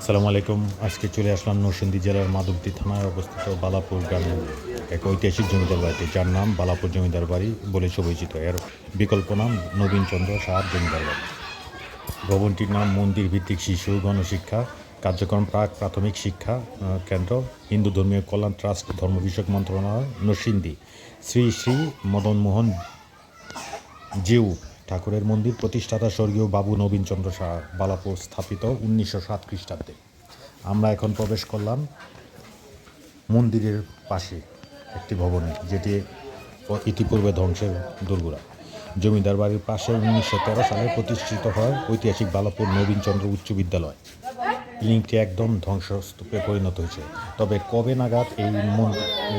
আসসালামু আলাইকুম। আজকে চলে আসলাম নরসিংদী জেলার মাধবদী থানায় অবস্থিত বালাপুর গ্রামে। এক ঐতিহাসিক জমিদার বাড়িতে, যার নাম বালাপুর জমিদার বাড়ি বলে পরিচিত এর বিকল্প নাম নবীনচন্দ্র সাহার জমিদার বাড়ি। ভবনটির নাম মন্দির ভিত্তিক শিশু গণশিক্ষা কার্যক্রম প্রাক প্রাথমিক শিক্ষা কেন্দ্র, হিন্দু ধর্মীয় কল্যাণ ট্রাস্ট, ধর্ম বিষয়ক মন্ত্রণালয়, নরসিংদী। শ্রী শ্রী মদনমোহন জিউ ঠাকুরের মন্দির প্রতিষ্ঠাতা স্বর্গীয় বাবু নবীনচন্দ্র শাহ বালাপুর স্থাপিত উনিশশো সাত খ্রিস্টাব্দে। আমরা এখন প্রবেশ করলাম মন্দিরের পাশে একটি ভবনে, যেটি ইতিপূর্বে ধ্বংসের দুর্গুড়া। জমিদার বাড়ির পাশে উনিশশো তেরো সালে প্রতিষ্ঠিত হয় ঐতিহাসিক বালাপুর নবীনচন্দ্র উচ্চ বিদ্যালয়। লিঙ্কটি একদম ধ্বংসস্তূপে পরিণত হয়েছে। তবে কবে নাগাদ এই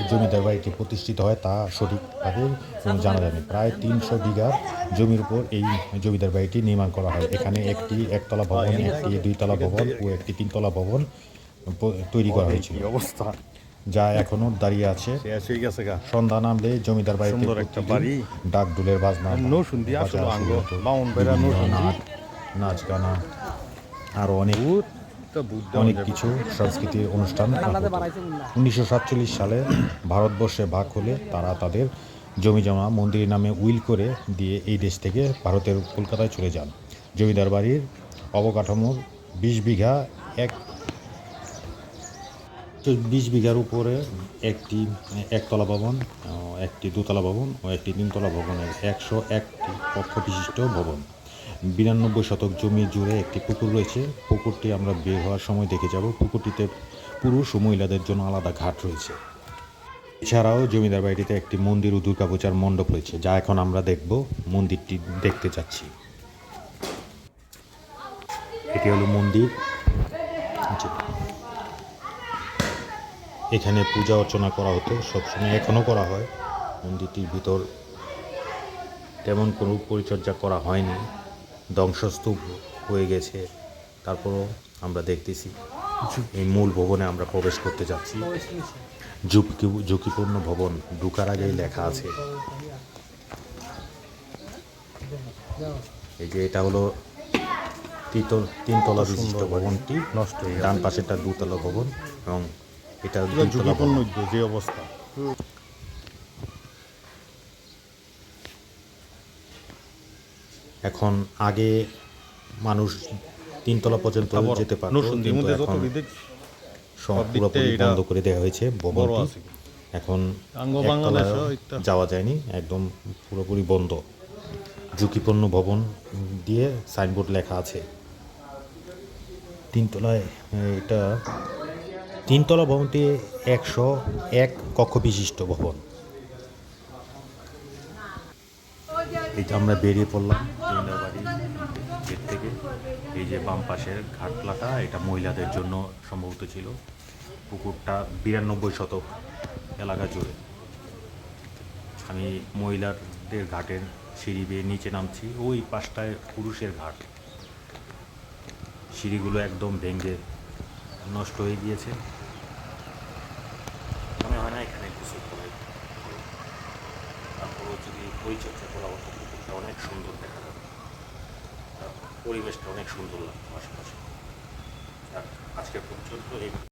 জমিদার বাড়িটি প্রতিষ্ঠিত হয় তা সঠিকভাবে জানা যায়নি। প্রায় তিনশো বিঘার জমির উপর এই জমিদার বাড়িটি নির্মাণ করা হয়। এখানে একটি একতলা ভবন একটি দুইতলা ভবন ও একটি তিনতলা ভবন তৈরি করা হয়েছিল। অবস্থা? যা এখনও দাঁড়িয়ে আছে। সন্ধ্যা নামলে জমিদার বাড়িতে বাড়ি। বাজনা বেড়া নরসিংদী। নাট নাচ গানা আরও অনেক অনেক কিছু সাংস্কৃতিক অনুষ্ঠান উনিশশো সাতচল্লিশ সালে ভারতবর্ষে ভাগ হলে তারা তাদের জমি জমা মন্দিরের নামে উইল করে দিয়ে এই দেশ থেকে ভারতের কলকাতায় চলে যান। জমিদার বাড়ির অবকাঠামোর বিশ বিঘা এক বিশ বিঘার উপরে একটি একতলা ভবন একটি দোতলা ভবন ও একটি তিনতলা ভবনের একশো একটি কক্ষ বিশিষ্ট ভবন। বিরানব্বই শতক জমি জুড়ে একটি পুকুর রয়েছে। পুকুরটি আমরা বের হওয়ার সময় দেখে যাব। পুকুরটিতে পুরুষ ও মহিলাদের জন্য আলাদা ঘাট রয়েছে। এছাড়াও জমিদার বাড়িটিতে একটি মন্দির ও দুর্গাপূজার মণ্ডপ রয়েছে, যা এখন আমরা দেখব। মন্দিরটি দেখতে যাচ্ছি এটি হলো মন্দির। এখানে পূজা অর্চনা করা হতো, সবসময় এখনও করা হয়। মন্দিরটির ভিতর তেমন কোনো পরিচর্যা করা হয়নি। ধ্বংসস্তূপ হয়ে গেছে। তারপরও আমরা দেখতেছি এই মূল ভবনে আমরা প্রবেশ করতে যাচ্ছি। ঝুঁকি ঝুঁকিপূর্ণ ভবন ঢুকার আগেই লেখা আছে। এই যে এটা হলো তিতল তিনতলা বিশিষ্ট ভবনটি। নষ্ট ডান পাশেটা দুতলা ভবন এবং এটা পুরো ঝুঁকিপূর্ণ যে অবস্থা। এখন আগে মানুষ তিনতলা পর্যন্ত যেতে পারত কিন্তু এখন পুরোপুরি বন্ধ করে দেওয়া হয়েছে ভবনটি। এখন যাওয়া যায়নি একদম পুরোপুরি বন্ধ। ঝুঁকিপূর্ণ ভবন দিয়ে সাইনবোর্ড লেখা আছে। তিনতলায় এটা তিনতলা ভবনটি একশো এক কক্ষ বিশিষ্ট ভবন। এটা আমরা বেরিয়ে পড়লাম গেট থেকে। এই যে বাম পাশের ঘাটলাটা, এটা মহিলাদের জন্য সম্ভবত ছিল। পুকুরটা বিরানব্বই শতক এলাকা জুড়ে। আমি মহিলাদের ঘাটের সিঁড়ি বেয়ে নিচে নামছি, ওই পাশটায় পুরুষের ঘাট। সিঁড়িগুলো একদম ভেঙে নষ্ট হয়ে গিয়েছে মনে হয় না এখানে গোসল করা হয়। তারপরও যদি পরিচর্যা করা হতো পুকুরটা অনেক সুন্দর দেখা যাবে। পরিবেশটা অনেক সুন্দর লাগতো আশেপাশে। আর আজকে পর্যন্ত এই